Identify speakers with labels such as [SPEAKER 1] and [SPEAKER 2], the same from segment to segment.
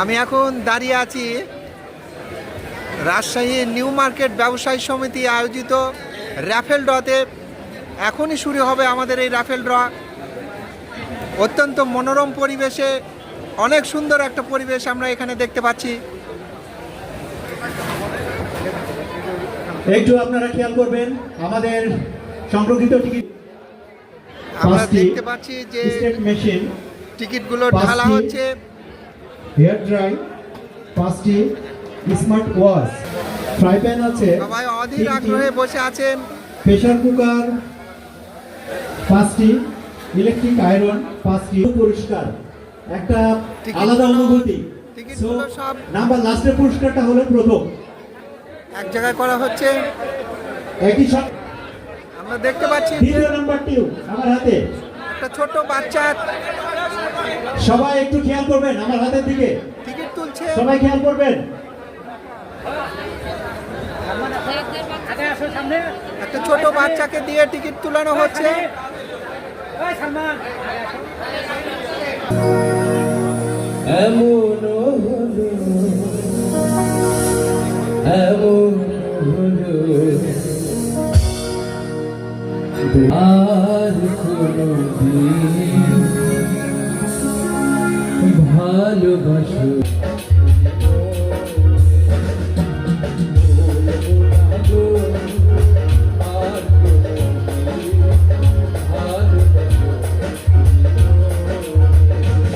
[SPEAKER 1] আমি এখন দাঁড়িয়ে আছি রাজশাহী নিউ মার্কেট ব্যবসায়ী সমিতি আয়োজিত র্যাফেল ড্রতে। এখনই শুরু হবে আমাদের এই র্যাফেল ড্র। অত্যন্ত মনোরম পরিবেশে অনেক সুন্দর একটা পরিবেশ আমরা এখানে দেখতে পাচ্ছি।
[SPEAKER 2] একটু আপনারা খেয়াল করবেন আমাদের সংরক্ষিত টিকিট
[SPEAKER 1] আমরা দেখতে পাচ্ছি যে
[SPEAKER 2] মেশিন।
[SPEAKER 1] টিকিটগুলো ঢালা হচ্ছে।
[SPEAKER 2] হেয়ার ড্রাই পাঁচটি স্মার্ট ওয়াচ। ফ্রাই প্যান আছে
[SPEAKER 1] সবাই অধীর আগ্রহে বসে আছেন।
[SPEAKER 2] প্রেসার কুকার পাঁচটি ইলেকট্রিক আয়রন পাঁচটি পুরস্কার একটা আলাদা অনুভূতি। নাম্বার লাস্টের পুরস্কারটা হলো প্রথম।
[SPEAKER 1] এক জায়গায় করা হচ্ছে।
[SPEAKER 2] একই সঙ্গে
[SPEAKER 1] আমরা দেখতে পাচ্ছি
[SPEAKER 2] দ্বিতীয় নাম্বারটিও আমার হাতে।
[SPEAKER 1] একটা ছোট বাচ্চা
[SPEAKER 2] সবাই একটু খেয়াল করবেন আমার হাতের দিকে।
[SPEAKER 1] টিকিট তুলছে।
[SPEAKER 2] সবাই খেয়াল করবেন।
[SPEAKER 1] একটা ছোট বাচ্চাকে দিয়ে টিকিট তুলানো হচ্ছে।
[SPEAKER 3] এমন এমন আর কোনো ভালোবাসো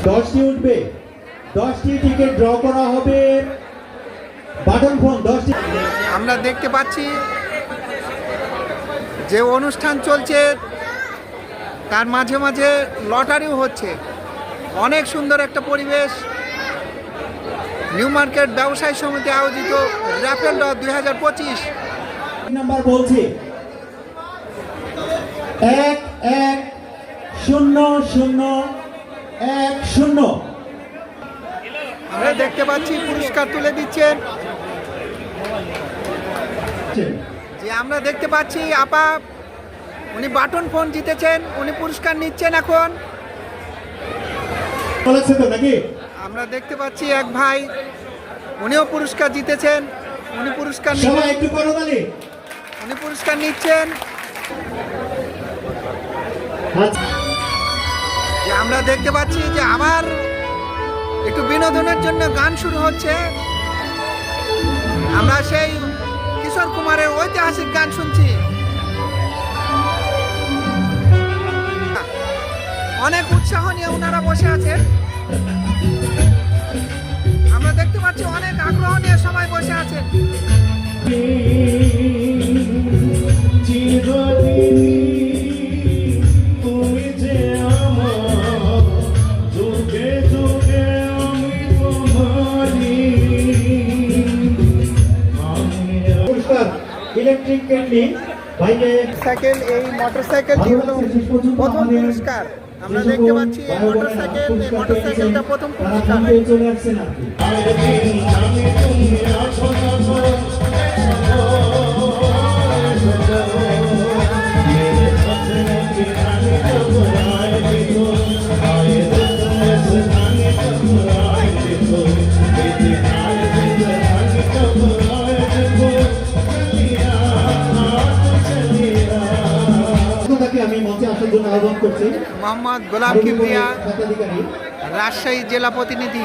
[SPEAKER 2] দশটি উঠবে। দশটি টিকিট ড্র করা হবে। বাটন ফোন দশটি
[SPEAKER 1] আমরা দেখতে পাচ্ছি যে অনুষ্ঠান চলছে তার মাঝে মাঝে লটারিও হচ্ছে। অনেক সুন্দর একটা পরিবেশ। নিউ মার্কেট ব্যবসায়ী সমিতি আয়োজিত র্যাফেল ড্র দুই হাজার পঁচিশ।
[SPEAKER 2] নাম্বার বলছি। এক এক শূন্য শূন্য এক শূন্য।
[SPEAKER 1] আমরা দেখতে পাচ্ছি পুরস্কার তুলে দিচ্ছেন যে আমরা দেখতে পাচ্ছি আপা উনি বাটন ফোন জিতেছেন উনি পুরস্কার নিচ্ছেন এখন। আমরা দেখতে পাচ্ছি এক ভাই উনিও পুরস্কার জিতেছেন উনি পুরস্কার নিচ্ছেন। উনি পুরস্কার নিচ্ছেন।
[SPEAKER 2] আচ্ছা।
[SPEAKER 1] আমরা দেখতে পাচ্ছি যে আবার একটু বিনোদনের জন্য গান শুরু হচ্ছে। আমরা সেই কিশোর কুমারের ঐতিহাসিক গান শুনছি। অনেক উৎসাহ নিয়ে ওনারা বসে আছেন। আমরা দেখতে পাচ্ছি অনেক আগ্রহ নিয়ে সবাই বসে আছেন।
[SPEAKER 2] ইলেকট্রিক ভাইকে
[SPEAKER 1] সাইকেল এই মোটর সাইকেলটি হলো প্রথম পুরস্কার আমরা দেখতে পাচ্ছি এই মোটর সাইকেল এই মোটর সাইকেলটা প্রথম পুরস্কার মোহাম্মদ গোলাম কিবরিয়া রাজশাহী জেলা প্রতিনিধি।